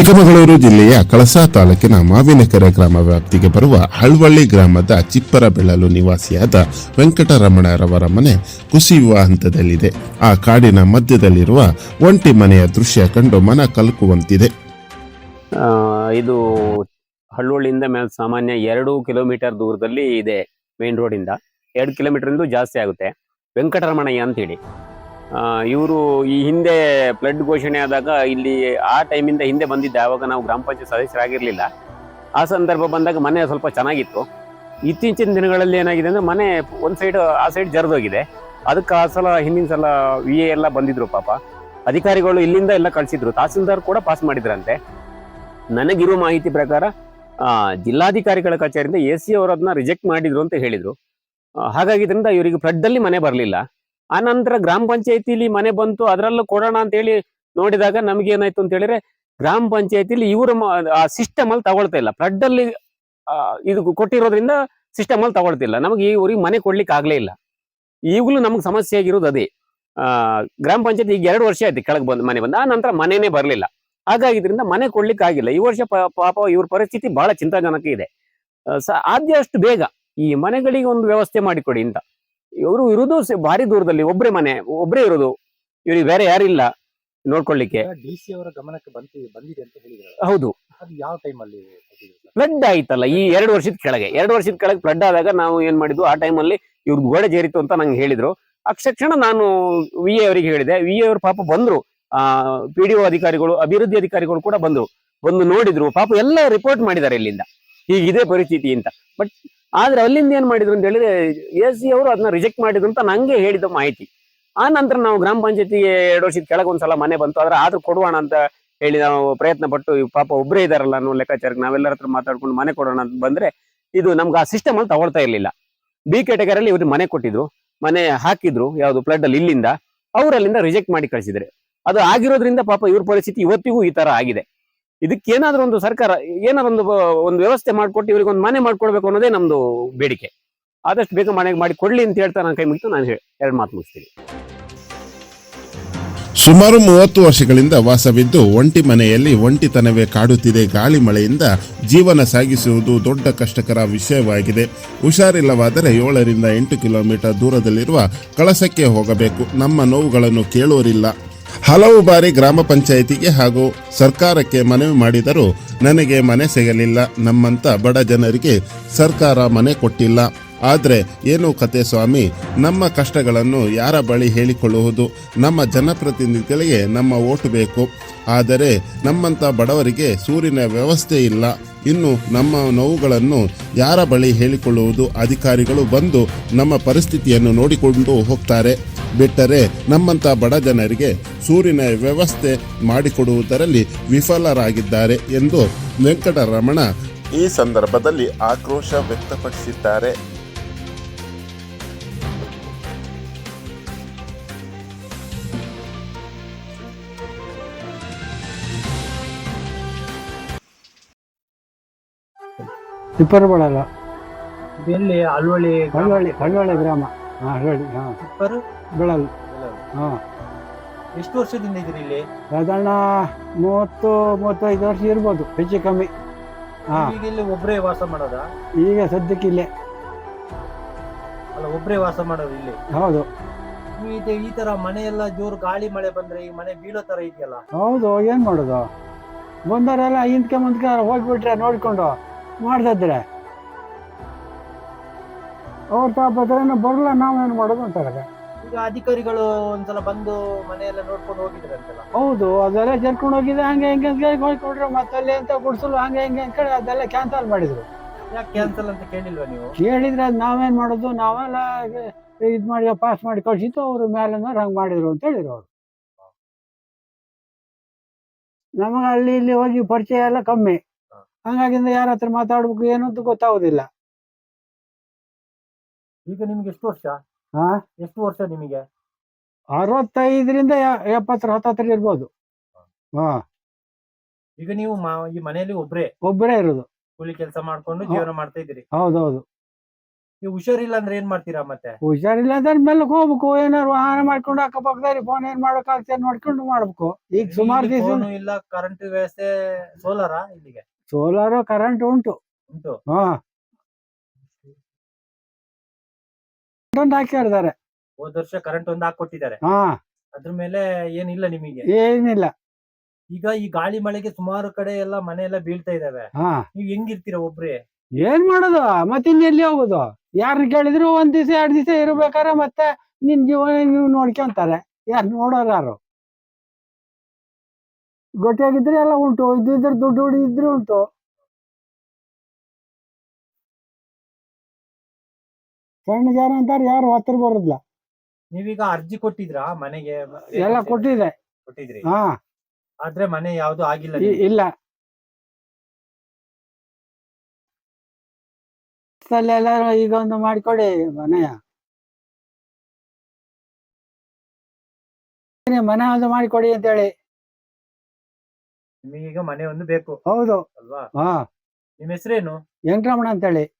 ಚಿಕ್ಕಮಗಳೂರು ಜಿಲ್ಲೆಯ ಕಳಸಾ ತಾಲೂಕಿನ ಮಾವಿನಕೆರೆ ಗ್ರಾಮ ವ್ಯಾಪ್ತಿಗೆ ಬರುವ ಹಳ್ವಳ್ಳಿ ಗ್ರಾಮದ ಚಿಪ್ಪರ ಬೆಳಲು ನಿವಾಸಿಯಾದ ವೆಂಕಟರಮಣರವರ ಮನೆ ಕುಸಿಯುವ ಹಂತದಲ್ಲಿದೆ. ಆ ಕಾಡಿನ ಮಧ್ಯದಲ್ಲಿರುವ ಒಂಟಿ ಮನೆಯ ದೃಶ್ಯ ಕಂಡು ಮನ ಕಲಕುವಂತಿದೆ. ಇದು ಹಳ್ವಳ್ಳಿಯಿಂದ ಮೇಲೆ ಸಾಮಾನ್ಯ ಎರಡು ಕಿಲೋಮೀಟರ್ ದೂರದಲ್ಲಿ ಇದೆ ಮೇನ್ ರೋಡಿಂದ. ಎರಡು ಕಿಲೋಮೀಟರ್ ಜಾಸ್ತಿ ಆಗುತ್ತೆ. ವೆಂಕಟರಮಣಯ್ಯ ಅಂತೇಳಿ ಇವರು ಈ ಹಿಂದೆ ಫ್ಲಡ್ ಘೋಷಣೆ ಆದಾಗ ಇಲ್ಲಿ ಆ ಟೈಮಿಂದ ಹಿಂದೆ ಬಂದಿದ್ದೆ, ಆವಾಗ ನಾವು ಗ್ರಾಮ ಪಂಚಾಯತ್ ಸದಸ್ಯರಾಗಿರಲಿಲ್ಲ. ಆ ಸಂದರ್ಭ ಬಂದಾಗ ಮನೆ ಸ್ವಲ್ಪ ಚೆನ್ನಾಗಿತ್ತು. ಇತ್ತೀಚಿನ ದಿನಗಳಲ್ಲಿ ಏನಾಗಿದೆ ಅಂದರೆ ಮನೆ ಒಂದು ಸೈಡ್ ಆ ಸೈಡ್ ಜರಿದೋಗಿದೆ. ಅದಕ್ಕೆ ಆ ಸಲ, ಹಿಂದಿನ ಸಲ ವಿ ಎ ಎಲ್ಲ ಬಂದಿದ್ರು ಪಾಪ. ಅಧಿಕಾರಿಗಳು ಇಲ್ಲಿಂದ ಎಲ್ಲ ಕಳಿಸಿದ್ರು. ತಹಸೀಲ್ದಾರ್ ಕೂಡ ಪಾಸ್ ಮಾಡಿದ್ರಂತೆ. ನನಗಿರುವ ಮಾಹಿತಿ ಪ್ರಕಾರ ಜಿಲ್ಲಾಧಿಕಾರಿಗಳ ಕಚೇರಿಯಿಂದ ಎ ಸಿ ಅವರು ಅದನ್ನ ರಿಜೆಕ್ಟ್ ಮಾಡಿದ್ರು ಅಂತ ಹೇಳಿದರು. ಹಾಗಾಗಿ ಇದರಿಂದ ಇವರಿಗೆ ಫ್ಲಡ್ಡಲ್ಲಿ ಮನೆ ಬರಲಿಲ್ಲ. ಆ ನಂತರ ಗ್ರಾಮ ಪಂಚಾಯತಿಲಿ ಮನೆ ಬಂತು, ಅದರಲ್ಲೂ ಕೊಡೋಣ ಅಂತ ಹೇಳಿ ನೋಡಿದಾಗ ನಮ್ಗೆ ಏನಾಯ್ತು ಅಂತ ಹೇಳಿದ್ರೆ ಗ್ರಾಮ ಪಂಚಾಯತಿಲಿ ಇವರು ಆ ಸಿಸ್ಟಮ್ ಅಲ್ಲಿ ತಗೊಳ್ತಾ ಇಲ್ಲ. ಫ್ಲಡ್ ಅಲ್ಲಿ ಇದು ಕೊಟ್ಟಿರೋದ್ರಿಂದ ಸಿಸ್ಟಮ್ ಅಲ್ಲಿ ತಗೊಳ್ತಿಲ್ಲ ನಮಗೆ ಈ ಮನೆ ಕೊಡ್ಲಿಕ್ಕೆ ಆಗ್ಲೇ ಇಲ್ಲ. ಈಗಲೂ ನಮ್ಗೆ ಸಮಸ್ಯೆ ಆಗಿರೋದು ಅದೇ. ಗ್ರಾಮ ಪಂಚಾಯತ್ ಈಗ ಎರಡು ವರ್ಷ ಆಯ್ತು ಕೆಳಗೆ ಬಂದು, ಮನೆ ಬಂದ. ಆ ನಂತರ ಮನೆನೇ ಬರಲಿಲ್ಲ. ಹಾಗಾಗಿ ಇದರಿಂದ ಮನೆ ಕೊಡ್ಲಿಕ್ಕೆ ಆಗಿಲ್ಲ. ಈ ವರ್ಷ ಪಾಪ ಇವ್ರ ಪರಿಸ್ಥಿತಿ ಬಹಳ ಚಿಂತಾಜನಕ ಇದೆ. ಆದ್ಯಷ್ಟು ಬೇಗ ಈ ಮನೆಗಳಿಗೆ ಒಂದು ವ್ಯವಸ್ಥೆ ಮಾಡಿಕೊಡಿ ಅಂತ. ಇವರು ಇರುವುದು ಭಾರಿ ದೂರದಲ್ಲಿ ಒಬ್ರೇ ಮನೆ ಒಬ್ರೇ ಇರೋದು. ಇವ್ರಿಗೆ ಬೇರೆ ಯಾರು ನೋಡ್ಕೊಳ್ಳಿಕ್ಕೆ ಡಿ ಸಿ ಅವರ ಗಮನಕ್ಕೆ ಬಂತಿ ಬಂದಿದೆ ಅಂತ ಹೇಳಿದ್ರು ಹೌದು. ಅದು ಯಾವ ಟೈಮ್ ಅಲ್ಲಿ ಫ್ಲಡ್ ಆಯ್ತಲ್ಲ ಈ ಎರಡು ವರ್ಷದ ಕೆಳಗೆ ಎರಡು ವರ್ಷದ ಕೆಳಗೆ ಫ್ಲಡ್ ಆದಾಗ ನಾವು ಏನ್ ಮಾಡಿದ್ವು ಆ ಟೈಮಲ್ಲಿ ಇವ್ರದ್ದು ಗೋಡೆ ಜೇರಿತ್ತು ಅಂತ ನಂಗೆ ಹೇಳಿದ್ರು. ಅಕ್ಷಕ್ಷಣ ನಾನು ವಿ ಎ ಅವರಿಗೆ ಹೇಳಿದೆ. ವಿ ಎ ಅವರು ಪಾಪ ಬಂದ್ರು. ಆ ಪಿ ಡಿ ಒ ಅಧಿಕಾರಿಗಳು ಅಭಿವೃದ್ಧಿ ಅಧಿಕಾರಿಗಳು ಕೂಡ ಬಂದ್ರು. ಬಂದು ನೋಡಿದ್ರು. ಪಾಪ ಎಲ್ಲ ರಿಪೋರ್ಟ್ ಮಾಡಿದ್ದಾರೆ ಇಲ್ಲಿಂದ. ಹೀಗಿದೆ ಪರಿಸ್ಥಿತಿ ಅಂತ. ಬಟ್ ಆದ್ರೆ ಅಲ್ಲಿಂದ ಏನ್ ಮಾಡಿದ್ರು ಅಂತ ಹೇಳಿದ್ರೆ ಎಸ್ ಸಿ ಅವರು ಅದನ್ನ ರಿಜೆಕ್ಟ್ ಮಾಡಿದ್ರು ಅಂತ ನಂಗೆ ಹೇಳಿದ ಮಾಹಿತಿ. ಆ ನಂತರ ನಾವು ಗ್ರಾಮ ಪಂಚಾಯತಿಗೆ ಎರಡು ವರ್ಷದ ಕೆಳಗೆ ಒಂದ್ಸಲ ಮನೆ ಬಂತು. ಆದ್ರೆ ಆದ್ರೂ ಕೊಡೋಣ ಅಂತ ಹೇಳಿ ನಾವು ಪ್ರಯತ್ನ ಪಟ್ಟು ಪಾಪ ಒಬ್ಬರೇ ಇದಾರಲ್ಲ ಅನ್ನೋ ಲೆಕ್ಕಾಚಾರಕ್ಕೆ ನಾವೆಲ್ಲರ ಹತ್ರ ಮಾತಾಡ್ಕೊಂಡು ಮನೆ ಕೊಡೋಣ ಅಂತ ಬಂದ್ರೆ, ಇದು ನಮ್ಗೆ ಆ ಸಿಸ್ಟಮ್ ಅಲ್ಲಿ ತಗೊಳ್ತಾ ಇರ್ಲಿಲ್ಲ. ಬಿ ಕ್ಯಾಟಗರಿಯಲ್ಲಿ ಇವ್ರಿಗೆ ಮನೆ ಕೊಟ್ಟಿದ್ರು, ಮನೆ ಹಾಕಿದ್ರು, ಯಾವ್ದು ಫ್ಲಡ್ ಅಲ್ಲಿ ಇಲ್ಲಿಂದ ಅವರಲ್ಲಿಂದ ರಿಜೆಕ್ಟ್ ಮಾಡಿ ಕಳಿಸಿದ್ರೆ. ಅದು ಆಗಿರೋದ್ರಿಂದ ಪಾಪ ಇವ್ರ ಪರಿಸ್ಥಿತಿ ಇವತ್ತಿಗೂ ಈ ತರ ಆಗಿದೆ. ಇದಕ್ಕೆ ಏನಾದ್ರೂ ಒಂದು ಸರ್ಕಾರ, ಏನಾದ್ರು ಒಂದು ಒಂದು ವ್ಯವಸ್ಥೆ ಮಾಡಿಕೊಟ್ಟು ಇವ್ರಿಗೆ ಒಂದು ಮನೆ ಮಾಡ್ಕೊಡ್ಬೇಕು ಅನ್ನೋದೇ ನಮ್ದು ಬೇಡಿಕೆ. ಆದಷ್ಟು ಬೇಗ ಮನೆಗೆ ಮಾಡಿ ಕೊಡ್ಲಿ ಅಂತ ಹೇಳ್ತಾ ನಾನು ಕೈ ಮುಗಿತು, ನಾನು ಎರಡು ಮಾತು ಮುಗಿಸ್ತೀನಿ. ಸುಮಾರು ಮೂವತ್ತು ವರ್ಷಗಳಿಂದ ವಾಸವಿದ್ದು ಒಂಟಿ ಮನೆಯಲ್ಲಿ ಒಂಟಿತನವೇ ಕಾಡುತ್ತಿದೆ. ಗಾಳಿ ಮಳೆಯಿಂದ ಜೀವನ ಸಾಗಿಸುವುದು ದೊಡ್ಡ ಕಷ್ಟಕರ ವಿಷಯವಾಗಿದೆ. ಹುಷಾರಿಲ್ಲವಾದರೆ ಏಳರಿಂದ ಎಂಟು ಕಿಲೋಮೀಟರ್ ದೂರದಲ್ಲಿರುವ ಕಳಸಕ್ಕೆ ಹೋಗಬೇಕು. ನಮ್ಮ ನೋವುಗಳನ್ನು ಕೇಳೋರಿಲ್ಲ. ಹಲವು ಬಾರಿ ಗ್ರಾಮ ಪಂಚಾಯಿತಿಗೆ ಹಾಗೂ ಸರ್ಕಾರಕ್ಕೆ ಮನವಿ ಮಾಡಿದರೂ ನನಗೆ ಮನೆ ಸಿಗಲಿಲ್ಲ. ನಮ್ಮಂತ ಬಡ ಜನರಿಗೆ ಸರ್ಕಾರ ಮನೆ ಕೊಟ್ಟಿಲ್ಲ. ಆದರೆ ಏನು ಕತೆ ಸ್ವಾಮಿ? ನಮ್ಮ ಕಷ್ಟಗಳನ್ನು ಯಾರ ಬಳಿ ಹೇಳಿಕೊಳ್ಳುವುದು? ನಮ್ಮ ಜನಪ್ರತಿನಿಧಿಗಳಿಗೆ ನಮ್ಮ ಓಟು ಬೇಕು. ಆದರೆ ನಮ್ಮಂಥ ಬಡವರಿಗೆ ಸೂರಿನ ವ್ಯವಸ್ಥೆ ಇಲ್ಲ. ಇನ್ನು ನಮ್ಮ ನೋವುಗಳನ್ನು ಯಾರ ಬಳಿ ಹೇಳಿಕೊಳ್ಳುವುದು? ಅಧಿಕಾರಿಗಳು ಬಂದು ನಮ್ಮ ಪರಿಸ್ಥಿತಿಯನ್ನು ನೋಡಿಕೊಂಡು ಹೋಗ್ತಾರೆ. ಬಿಟ್ಟರೆ ನಮ್ಮಂಥ ಬಡ ಜನರಿಗೆ ಸೂರಿನ ವ್ಯವಸ್ಥೆ ಮಾಡಿಕೊಡುವುದರಲ್ಲಿ ವಿಫಲರಾಗಿದ್ದಾರೆ ಎಂದು ವೆಂಕಟರಮಣ ಈ ಸಂದರ್ಭದಲ್ಲಿ ಆಕ್ರೋಶ ವ್ಯಕ್ತಪಡಿಸಿದ್ದಾರೆ. ತಿಪ್ಪರಬಳಲ ಇದು ಎಲ್ಲಿ ಅಲ್ವಳ್ಳಿ ಕಳ್ವಳ್ಳಿ ಕಳ್ವಳ್ಳಿ ಗ್ರಾಮ. ಹಾಂ ಹೇಳಿ ಹಾಂ. ತಿಪ್ಪರು ಬೆಳಲ್ ಹಾಂ. ಎಷ್ಟು ವರ್ಷದಿಂದ ಇದ್ದೀರಿ ಇಲ್ಲಿ? ಸಾಧಾರಣ ಮೂವತ್ತು ಮೂವತ್ತೈದು ವರ್ಷ ಇರ್ಬೋದು ಹೆಚ್ಚು ಕಮ್ಮಿ. ಹಾಂ. ಈಗ ಇಲ್ಲಿ ಒಬ್ಬರೇ ವಾಸ ಮಾಡೋದಾ? ಈಗ ಸದ್ಯಕ್ಕೆ ಇಲ್ಲೇ. ಅಲ್ಲ ಒಬ್ಬರೇ ವಾಸ ಮಾಡೋದು ಇಲ್ಲಿ? ಹೌದು. ಇದು ಈ ತರ ಮನೆ ಎಲ್ಲ ಜೋರು ಗಾಳಿ ಮಳೆ ಬಂದ್ರೆ ಈ ಮನೆ ಬೀಳೋ ತರ ಇದೆಯಲ್ಲ? ಹೌದು ಏನು ಮಾಡೋದು? ಬಂದವರೆಲ್ಲ ಹಿಂದ್ಕೆ ಮುಂದ್ಕೆ ಹೋಗ್ಬಿಟ್ರೆ ನೋಡ್ಕೊಂಡು ಮಾಡ್ದಿದ್ರೆ ಅವ್ರ ತಾಪತ್ರೇನು ಬರಲ್ಲ ನಾವೇನು ಮಾಡೋದು ಅಂತಾರೆ ಈಗ ಅಧಿಕಾರಿಗಳು ಒಂದ್ಸಲ ಬಂದು ಮನೆಯೆಲ್ಲ ನೋಡ್ಕೊಂಡು ಹೋಗಿದ್ರೆ ಅಂತೆಲ್ಲ ಹೌದು ಅದೆಲ್ಲ ಜರ್ಕೊಂಡು ಹೋಗಿದೆ ಹಂಗೆ ಹಿಂಗೆ ಅಂತ ಹೇಳಿ ಹೋಗ್ಕೊಡ್ರು ಮತ್ತೆ ಅಲ್ಲಿ ಅಂತ ಗುಡಿಸಲು ಹಂಗೆ ಹಿಂಗೆ ಅಂತ ಹೇಳಿ ಅದೆಲ್ಲ ಕ್ಯಾನ್ಸಲ್ ಮಾಡಿದ್ರು. ಯಾಕೆ ಕ್ಯಾನ್ಸಲ್ ಅಂತ ಕೇಳಿಲ್ವಾ ನೀವು? ಕೇಳಿದ್ರೆ ಅದು ನಾವೇನ್ ಮಾಡೋದು ನಾವೆಲ್ಲ ಇದು ಮಾಡಿ ಪಾಸ್ ಮಾಡಿ ಕಳ್ಸಿತ್ತು ಅವರು ಮೇಲಿನವ್ರು ಹಂಗೆ ಮಾಡಿದ್ರು ಅಂತ ಹೇಳಿದ್ರು ಅವರು. ನಮಗೆ ಅಲ್ಲಿ ಇಲ್ಲಿ ಹೋಗಿ ಪರಿಚಯ ಎಲ್ಲ ಕಮ್ಮಿ. ಹಂಗಾಗಿಂದ ಯಾರ ಹತ್ರ ಮಾತಾಡ್ಬೇಕು ಏನು ಅಂತ ಗೊತ್ತಾಗೋದಿಲ್ಲ. ಈಗ ನಿಮ್ಗೆ ಎಷ್ಟು ವರ್ಷ? ಹಾ ಎಷ್ಟು ವರ್ಷ ನಿಮಗೆ? ಅರವತ್ತೈದರಿಂದ ಎಪ್ಪತ್ತರ ಹತ್ತತ್ರ ಇರ್ಬೋದು. ಹಾ. ಈಗ ನೀವು ಮಾ- ಈ ಮನೆಯಲ್ಲಿ ಒಬ್ರೇ? ಒಬ್ಬರೇ ಇರೋದು. ಕೂಲಿ ಕೆಲಸ ಮಾಡ್ಕೊಂಡು ಜೀವನ ಮಾಡ್ತಾ ಇದ್ದೀರಿ. ಹೌದೌದು. ನೀವು ಹುಷಾರಿಲ್ಲ ಅಂದ್ರೆ ಏನ್ ಮಾಡ್ತೀರಾ ಮತ್ತೆ? ಹುಷಾರಿಲ್ಲ ಅಂದ್ರೆ ಮೆಲ್ಲಕ್ ಹೋಗ್ಬೇಕು ಏನಾದ್ರು ವಾಹನ ಮಾಡ್ಕೊಂಡು ಅಕ್ಕಪಕ್ಕದಲ್ಲಿ ಫೋನ್ ಏನ್ ಮಾಡ್ಬೇಕು ಆಗ್ತದೆ ನೋಡ್ಕೊಂಡು ಮಾಡ್ಬೇಕು. ಈಗ ಸುಮಾರು ಇಲ್ಲಿ ದಿವಸ phone ಇಲ್ಲ ಕರೆಂಟ್ ವ್ಯವಸ್ಥೆ ಸೋಲಾರ ಇಲ್ಲಿಗೆ? ಸೋಲಾರ್ ಕರೆಂಟ್ ಉಂಟು. ಉಂಟು. ಹಾ. ಒಂದು ಹಾಕಿರ್ತಾರೆ ಹೋದ ವರ್ಷ ಕರೆಂಟ್ ಒಂದು ಹಾಕೊಟ್ಟಿದ್ದಾರೆ. ಹಾ. ಅದ್ರ ಮೇಲೆ ಏನಿಲ್ಲ ನಿಮಗೆ? ಏನಿಲ್ಲ. ಈಗ ಈ ಗಾಳಿ ಮಳೆಗೆ ಸುಮಾರು ಕಡೆ ಎಲ್ಲ ಮನೆ ಎಲ್ಲ ಬೀಳ್ತಾ ಇದಾವೆ. ಹಾ. ನೀವ್ ಹೆಂಗಿರ್ತೀರಾ ಒಬ್ರೇ? ಏನ್ ಮಾಡೋದು? ಮತ್ತೆ ಎಲ್ಲಿ ಹೋಗೋದು? ಯಾರು ಕೇಳಿದ್ರು ಒಂದ್ ದಿವಸ ಎರಡ್ ದಿವಸ ಇರ್ಬೇಕಾರೆ ಮತ್ತೆ ನಿನ್ ಜೀವನ ನೀವು ನೋಡ್ಕೊಂತಾರೆ. ಯಾರು ನೋಡೋರು ಯಾರು? ಗೊತ್ತಾಗಿದ್ರೆ ಎಲ್ಲ ಉಂಟು ಇದ್ದಿದ್ರೆ ದುಡ್ಡು ಇದ್ರೆ ಉಂಟು. ಸಣ್ಣ ಜನ ಅಂತಾರೆ ಯಾರು ಹತ್ರ ಬರೋದಿಲ್ಲ. ನೀವೀಗ ಅರ್ಜಿ ಕೊಟ್ಟಿದ್ರಾ ಮನೆಗೆ? ಎಲ್ಲ ಕೊಟ್ಟಿದೆ. ಕೊಟ್ಟಿದ್ರಿ. ಹಾ. ಆದ್ರೆ ಮನೆ ಯಾವ್ದು ಆಗಿಲ್ಲ ಇ- ನಿಮ್ಗೆ. ಇಲ್ಲ. ಈಗ ಒಂದು ಮಾಡಿಕೊಡಿ ಮನೆಯ. ಮನೆ ಒಂದು ಮಾಡಿಕೊಡಿ ಅಂತೇಳಿ. ನಿಮಗೀಗ ಮನೆ ಒಂದು ಬೇಕು. ಹೌದು. ಅಲ್ವಾ? ಹಾ. ನಿಮ್ ಹೆಸರೇನು? ವೆಂಕಟರಮಣ ಅಂತೇಳಿ.